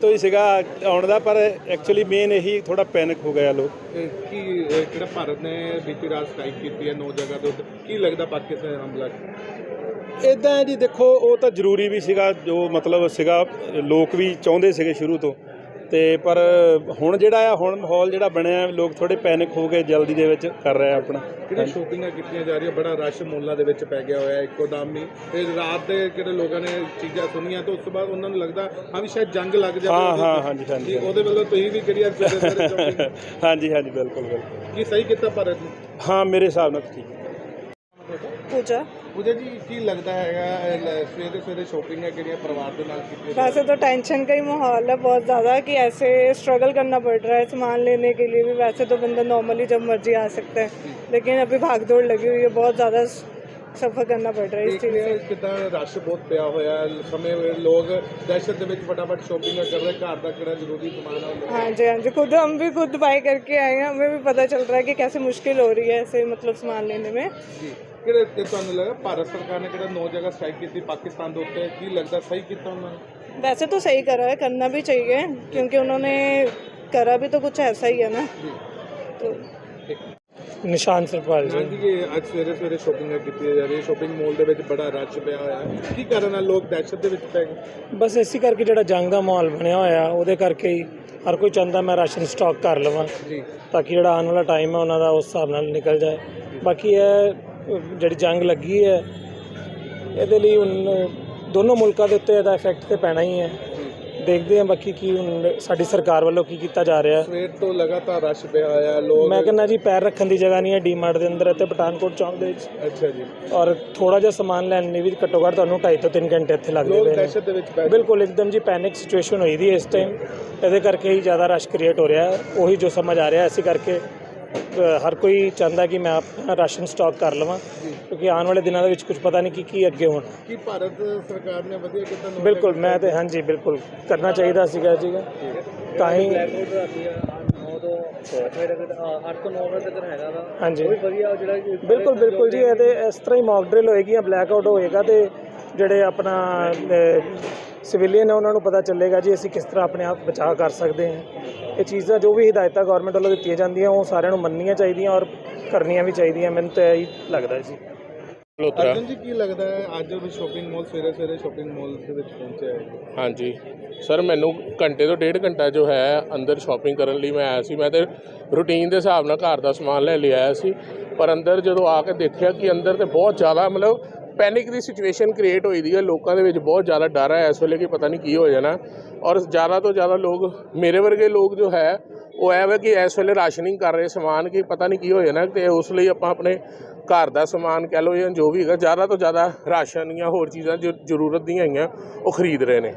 ਤੋਂ ਹੀ ਸੀਗਾ ਆਉਣ ਦਾ ਪਰ ਐਕਚੁਅਲੀ ਮੇਨ ਇਹੀ ਥੋੜਾ ਪੈਨਿਕ ਹੋ ਗਿਆ ਲੋਕ। ਕੀ ਕਿਹੜਾ ਭਾਰਤ ਨੇ ਬੀਤੀ ਰਾਤ ਸਟ੍ਰਾਈਕ ਕੀਤੀ ਹੈ ਨੌ ਜਗ੍ਹਾ ਉੱਤੇ ਕੀ ਲੱਗਦਾ ਪਾਕਿਸਤਾਨ ਹਮਲਾ ਇਦਾਂ ਜੀ ਦੇਖੋ ਉਹ ਤਾਂ ਜ਼ਰੂਰੀ ਵੀ ਸੀਗਾ ਜੋ ਮਤਲਬ ਸੀਗਾ ਲੋਕ ਵੀ ਚਾਹੁੰਦੇ ਸੀਗੇ ਸ਼ੁਰੂ ਤੋਂ। ਤੇ ਪਰ ਹੁਣ ਜਿਹੜਾ ਆ ਹੁਣ ਮਾਹੌਲ ਜਿਹੜਾ ਬਣਿਆ ਲੋਕ ਥੋੜੇ ਪੈਨਿਕ ਹੋ ਗਏ ਜਲਦੀ ਦੇ ਵਿੱਚ ਕਰ ਰਹੇ ਆਪਣਾ। ਕਿਹੜੇ ਸ਼ੋਪਿੰਗਾਂ ਕੀਤੀਆਂ ਜਾ ਰਹੀਆਂ? ਬੜਾ ਰਸ਼ ਮੋਲਾਂ ਦੇ ਵਿੱਚ ਪੈ ਗਿਆ ਹੋਇਆ ਇੱਕੋ ਦਮ ਹੀ। ਤੇ ਰਾਤ ਦੇ ਕਿਹੜੇ ਲੋਕਾਂ ਨੇ ਚੀਜ਼ਾਂ ਸੁਣੀਆਂ ਤੇ ਉਸ ਤੋਂ ਬਾਅਦ ਉਹਨਾਂ ਨੂੰ ਲੱਗਦਾ ਹਾਂ ਵੀ ਸ਼ਾਇਦ ਜੰਗ ਲੱਗ ਜਾਵੇ। ਹਾਂ ਹਾਂ। ਹਾਂਜੀ ਹਾਂਜੀ ਉਹਦੇ ਵੱਲੋਂ ਤੁਸੀਂ ਵੀ ਕਰੀ ਅੱਜ ਸਵੇਰੇ ਸਵੇਰੇ shopping? ਹਾਂਜੀ ਹਾਂਜੀ ਬਿਲਕੁਲ ਬਿਲਕੁਲ। ਕੀ ਸਹੀ ਕੀਤਾ ਭਾਰਤ ਨੇ? ਹਾਂ ਮੇਰੇ ਹਿਸਾਬ ਨਾਲ ਠੀਕ ਹੈ। पूजा ਪੂਜਾ ਜੀ ਕੀ ਲੱਗਦਾ ਹੈਗਾ ਇਹ ਲ- ਸਵੇਰੇ ਸਵੇਰੇ ਸ਼ੋਪਿੰਗਾਂ ਕਿਹੜੀਆਂ ਪਰਿਵਾਰ ਦੇ ਨਾਲ ਕੀਤੀਆਂ ਜਾ वैसे तो टेंशन का ही माहौल है बहुत ज़्यादा कि ऐसे स्ट्रगल करना पड़ रहा है सामान लेने के लिए भी वैसे तो बंदा नॉर्मली जब मर्जी आ सकता है लेकिन अभी भाग दौड़ लगी हुई है बहुत ज़्यादा सफ़र करना पड़ रहा है इस ਦੇਖ चीज़ ਲਿਆ से ਕਿਦਾਂ ਰਸ਼ ਬਹੁਤ ਪਿਆ ਹੋਇਆ ਹੈ। ਸਮੇਂ ਵੇਲੇ ਲੋਕ ਦਹਿਸ਼ਤ ਦੇ ਵਿੱਚ ਫਟਾਫਟ ਸ਼ੋਪਿੰਗਾਂ ਕਰ ਰਹੇ ਘਰ ਦਾ ਕਿਹੜਾ ਜ਼ਰੂਰੀ ਸਮਾਨ ਹੈ ਉਹ हाँ जी हाँ जी खुद हम भी खुद बाई करके आए हैं हमें भी पता चल रहा है कि कैसे मुश्किल हो रही है ऐसे मतलब सामान लेने में ਜੀ ਕਿਹੜੇ ਤੇ ਤੁਹਾਨੂੰ ਲੱਗਾ ਭਾਰਤ ਸਰਕਾਰ ਨੇ ਕਿਹੜਾ ਨੌ ਜਗ੍ਹਾ ਸਟ੍ਰਾਈਕ ਕੀਤੀ ਪਾਕਿਸਤਾਨ ਦੇ ਉੱਤੇ ਕੀ ਲੱਗਦਾ ਸਹੀ ਕੀਤਾ ਉਹਨਾਂ ਨੇ वैसे तो सही करा है करना भी चाहिए क्योंकि उन्होंने करा भी तो कुछ ऐसा ही है ना ਜੀ तो ਨਿਸ਼ਾਨ ਸਰਪਾਲ ਜੀ ਹਾਂਜੀ ਇਹ ਅੱਜ ਸਵੇਰੇ ਸਵੇਰੇ ਸ਼ੋਪਿੰਗਾਂ ਕੀਤੀਆਂ ਜਾ ਰਹੀਆਂ ਸ਼ੋਪਿੰਗ ਮਾਲ ਦੇ ਵਿੱਚ ਬੜਾ ਰਸ਼ ਪਿਆ ਹੋਇਆ ਹੈ ਕੀ ਕਾਰਨ ਹੈ ਲੋਕ ਦਹਿਸ਼ਤ ਦੇ ਵਿੱਚ ਪੈ ਗਏ ਬਸ ਇਸੇ ਕਰਕੇ ਜਿਹੜਾ ਜੰਗ ਦਾ ਮਾਹੌਲ ਬਣਿਆ ਹੋਇਆ ਉਹਦੇ ਕਰਕੇ ਹੀ ਹਰ ਕੋਈ ਚਾਹੁੰਦਾ ਮੈਂ ਰਾਸ਼ਨ ਸਟਾਕ ਕਰ ਲਵਾਂ ਜੀ ਤਾਂ ਕਿ ਜਿਹੜਾ ਆਉਣ ਵਾਲਾ ਟਾਈਮ ਹੈ ਉਹਨਾਂ ਦਾ ਉਸ ਹਿਸਾਬ ਨਾਲ ਨਿਕਲ ਜਾਏ ਬਾਕੀ ਇਹ ਜਿਹੜੀ ਜੰਗ ਲੱਗੀ ਹੈ ਇਹਦੇ ਲਈ ਹੁਣ ਦੋਨੋਂ ਮੁਲਕਾਂ ਦੇ ਉੱਤੇ ਇਹਦਾ ਇਫੈਕਟ ਤੇ ਪੈਣਾ ਹੀ ਹੈ। ਦੇਖਦੇ ਹਾਂ ਬਾਕੀ ਕੀ ਹੁਣ ਸਾਡੀ ਸਰਕਾਰ ਵੱਲੋਂ ਕੀ ਕੀਤਾ ਜਾ ਰਿਹਾ। ਸਵੇਰ ਤੋਂ ਲਗਾਤਾਰ ਰਸ਼ ਪਿਆ ਹੋਇਆ ਲੋਕ ਮੈਂ ਕਹਿੰਦਾ ਜੀ ਪੈਰ ਰੱਖਣ ਦੀ ਜਗ੍ਹਾ ਨਹੀਂ ਹੈ ਡੀਮਾਰਟ ਦੇ ਅੰਦਰ ਅਤੇ ਪਠਾਨਕੋਟ ਚੌਂਕ ਦੇ ਵਿੱਚ। ਅੱਛਾ ਜੀ। ਔਰ ਥੋੜਾ ਜਿਹਾ ਸਮਾਨ ਲੈਣ ਲਈ ਵੀ ਘੱਟੋ ਘੱਟ ਤੁਹਾਨੂੰ 2.5 ਤੋਂ 3 ਘੰਟੇ ਇੱਥੇ ਲੱਗਦੇ ਨੇ। ਦਹਿਸ਼ਤ ਦੇ ਵਿੱਚ ਪੈ ਗਏ ਬਿਲਕੁਲ ਇੱਕਦਮ ਜੀ ਪੈਨਿਕ ਸਿਚੁਏਸ਼ਨ ਹੋਈ ਦੀ ਇਸ ਟਾਈਮ ਇਹਦੇ ਕਰਕੇ ਹੀ ਜ਼ਿਆਦਾ ਰਸ਼ ਕ੍ਰੀਏਟ ਹੋ ਰਿਹਾ। ਹੈ ਉਹੀ ਜੋ ਸਮਝ ਆ ਰਿਹਾ ਇਸੇ ਕਰਕੇ ਹਰ ਕੋਈ ਚਾਹੁੰਦਾ ਕਿ ਮੈਂ ਆਪਣਾ ਰਾਸ਼ਨ ਸਟਾਕ ਕਰ ਲਵਾਂ ਕਿਉਂਕਿ ਆਉਣ ਵਾਲੇ ਦਿਨਾਂ ਦੇ ਵਿੱਚ ਕੁਝ ਪਤਾ ਨਹੀਂ ਕਿ ਕੀ ਅੱਗੇ ਹੋਣਾ। ਕੀ ਭਾਰਤ ਸਰਕਾਰ ਨੇ ਵਧੀਆ ਕੀਤਾ ਨੌ ਬਿਲਕੁਲ ਮੈਂ ਤੇ ਹਾਂਜੀ ਬਿਲਕੁਲ ਕਰਨਾ ਚਾਹੀਦਾ ਸੀਗਾ ਜੀਗਾ ਤਾਂ ਹੀ ਹਾਂਜੀ। ਬਿਲਕੁਲ ਬਿਲਕੁਲ ਜੀ ਇਹਦੇ ਇਸ ਤਰ੍ਹਾਂ ਹੀ ਮੌਕ ਡਰਿਲ ਹੋਏਗੀ ਜਾਂ ਬਲੈਕ ਆਊਟ ਹੋਏਗਾ ਤੇ ਜਿਹੜੇ ਆਪਣਾ ਸਿਵਿਲੀਅਨ ਨੇ ਉਹਨਾਂ ਨੂੰ ਪਤਾ ਚੱਲੇਗਾ ਜੀ ਅਸੀਂ ਕਿਸ ਤਰ੍ਹਾਂ ਆਪਣੇ ਆਪ ਬਚਾਅ ਕਰ ਸਕਦੇ ਹਾਂ। ਇਹ ਚੀਜ਼ਾਂ ਜੋ ਵੀ ਹਦਾਇਤਾਂ ਗਵਰਨਮੈਂਟ ਵੱਲੋਂ ਦਿੱਤੀਆਂ ਜਾਂਦੀਆਂ ਉਹ ਸਾਰਿਆਂ ਨੂੰ ਮੰਨਣੀਆਂ ਚਾਹੀਦੀਆਂ ਔਰ ਕਰਨੀਆਂ ਵੀ ਚਾਹੀਦੀਆਂ ਮੈਨੂੰ ਤਾਂ ਇਹੀ ਲੱਗਦਾ ਜੀ। ਅਰਜਨ ਜੀ ਕੀ ਲੱਗਦਾ ਹੈ ਅੱਜ ਵੀ ਸ਼ੋਪਿੰਗ ਮਾਲ ਸਵੇਰੇ ਸਵੇਰੇ ਸ਼ੋਪਿੰਗ ਮਾਲ ਦੇ ਵਿੱਚ ਪਹੁੰਚਿਆ ਹੈ? ਹਾਂਜੀ। ਸਰ ਮੈਨੂੰ ਘੰਟੇ ਤੋਂ ਡੇਢ ਘੰਟਾ ਜੋ ਹੈ ਅੰਦਰ ਸ਼ਾਪਿੰਗ ਕਰਨ ਲਈ ਮੈਂ ਆਇਆ ਸੀ। ਮੈਂ ਤੇ ਰੂਟੀਨ ਦੇ ਹਿਸਾਬ ਨਾਲ ਘਰ ਦਾ ਸਮਾਨ ਲੈ ਲਿਆ ਆਇਆ ਸੀ। ਪਰ ਅੰਦਰ ਜਦੋਂ ਆ ਕੇ ਦੇਖਿਆ ਕਿ ਅੰਦਰ ਤੇ ਬਹੁਤ ਜ਼ਿਆਦਾ ਮਤਲਬ ਪੈਨਿਕ ਦੀ ਸਿਚੁਏਸ਼ਨ ਕ੍ਰੀਏਟ ਹੋਈ ਦੀ ਹੈ। ਲੋਕਾਂ ਦੇ ਵਿੱਚ ਬਹੁਤ ਜ਼ਿਆਦਾ ਡਰ ਹੈ। ਇਸ ਵੇਲੇ ਕਿ ਪਤਾ ਨਹੀਂ ਕੀ ਹੋ ਜਾਣਾ। ਔਰ ਜ਼ਿਆਦਾ ਤੋਂ ਜ਼ਿਆਦਾ ਲੋਕ ਮੇਰੇ ਵਰਗੇ ਲੋਕ ਜੋ ਹੈ ਉਹ ਐ ਵੇ ਕਿ ਇਸ ਵੇਲੇ ਰਾਸ਼ਨਿੰਗ ਕਰ ਰਹੇ ਸਮਾਨ ਕਿ ਪਤਾ ਨਹੀਂ ਕੀ ਹੋ ਜਾਣਾ ਤੇ ਉਸ ਲਈ ਆਪਾਂ ਆਪਣੇ ਘਰ ਦਾ ਸਮਾਨ ਕਹਿ ਲਓ ਜਾਂ ਜੋ ਵੀ ਹੈਗਾ ਜ਼ਿਆਦਾ ਤੋਂ ਜ਼ਿਆਦਾ ਰਾਸ਼ਨ ਜਾਂ ਹੋਰ ਚੀਜ਼ਾਂ ਜੋ ਜ਼ਰੂਰਤ ਦੀਆਂ ਹੈਗੀਆਂ ਉਹ ਖਰੀਦ ਰਹੇ ਨੇ।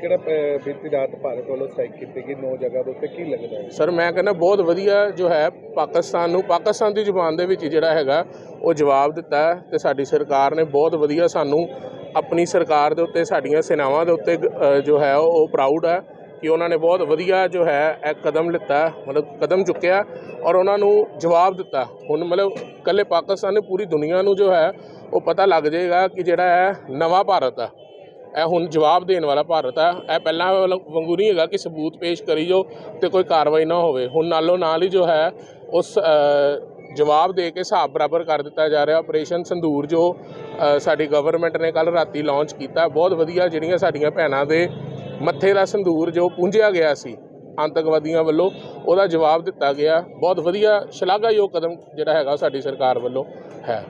ਕਿਹੜਾ ਬੀਤੀ ਰਾਤ ਭਾਰਤ ਵੱਲੋਂ ਸਟ੍ਰਾਈਕ ਕੀਤੀ ਗਈ ਨੌ ਜਗ੍ਹਾ ਦੇ ਉੱਤੇ ਕੀ ਲੱਗਦਾ ਹੈ? ਸਰ ਮੈਂ ਕਹਿੰਦਾ ਬਹੁਤ ਵਧੀਆ ਜੋ ਹੈ ਪਾਕਿਸਤਾਨ ਨੂੰ ਪਾਕਿਸਤਾਨ ਦੀ ਜ਼ੁਬਾਨ ਦੇ ਵਿੱਚ ਜਿਹੜਾ ਹੈਗਾ ਉਹ ਜਵਾਬ ਦਿੱਤਾ ਹੈ ਤੇ ਸਾਡੀ ਸਰਕਾਰ ਨੇ ਬਹੁਤ ਵਧੀਆ ਸਾਨੂੰ ਆਪਣੀ ਸਰਕਾਰ ਦੇ ਉੱਤੇ, ਸਾਡੀਆਂ ਸੈਨਾਵਾਂ ਦੇ ਉੱਤੇ ਜੋ ਹੈ ਉਹ ਪ੍ਰਾਊਡ ਹੈ ਕਿ ਉਹਨਾਂ ਨੇ ਬਹੁਤ ਵਧੀਆ ਜੋ ਹੈ ਇਹ ਕਦਮ ਲਿੱਤਾ ਮਤਲਬ ਕਦਮ ਚੁੱਕਿਆ ਔਰ ਉਹਨਾਂ ਨੂੰ ਜਵਾਬ ਦਿੱਤਾ ਹੁਣ ਮਤਲਬ ਕੱਲੇ ਪਾਕਿਸਤਾਨ ਨੇ ਪੂਰੀ ਦੁਨੀਆ ਨੂੰ ਜੋ ਹੈ ਉਹ ਪਤਾ ਲੱਗ ਜਾਏਗਾ ਕਿ ਜਿਹੜਾ ਹੈ ਨਵਾਂ ਭਾਰਤ ਆ ਇਹ ਹੁਣ ਜਵਾਬ ਦੇਣ ਵਾਲਾ ਭਾਰਤ ਆ ਇਹ ਪਹਿਲਾਂ ਵਾਲਾ, ਵਾਂਗੂ ਨਹੀਂ ਹੈਗਾ ਕਿ ਸਬੂਤ ਪੇਸ਼ ਕਰੀ ਜੋ ਤੇ ਕੋਈ ਕਾਰਵਾਈ ਨਾ ਹੋਵੇ। ਹੁਣ ਨਾਲੋਂ ਨਾਲ ਹੀ ਜੋ ਹੈ ਉਸ ਜਵਾਬ ਦੇ ਕੇ ਹਿਸਾਬ ਬਰਾਬਰ ਕਰ ਦਿੱਤਾ ਜਾ ਰਿਹਾ। ਆਪਰੇਸ਼ਨ ਸੰਧੂਰ ਜੋ ਸਾਡੀ ਗਵਰਨਮੈਂਟ ਨੇ ਕੱਲ ਰਾਤੀ ਲਾਂਚ ਕੀਤਾ, ਬਹੁਤ ਵਧੀਆ ਜਿਹੜੀਆਂ ਸਾਡੀਆਂ ਭੈਣਾਂ ਦੇ ਮੱਥੇ ਦਾ ਸੰਧੂਰ ਜੋ ਪੂੰਝਿਆ ਗਿਆ ਸੀ, ਆਤੰਕਵਾਦੀਆਂ ਵੱਲੋਂ, ਉਹਦਾ ਜਵਾਬ ਦਿੱਤਾ ਗਿਆ। ਬਹੁਤ ਵਧੀਆ, ਸ਼ਲਾਘਾਯੋਗ ਕਦਮ ਜਿਹੜਾ ਹੈਗਾ ਸਾਡੀ ਸਰਕਾਰ ਵੱਲੋਂ ਹੈ।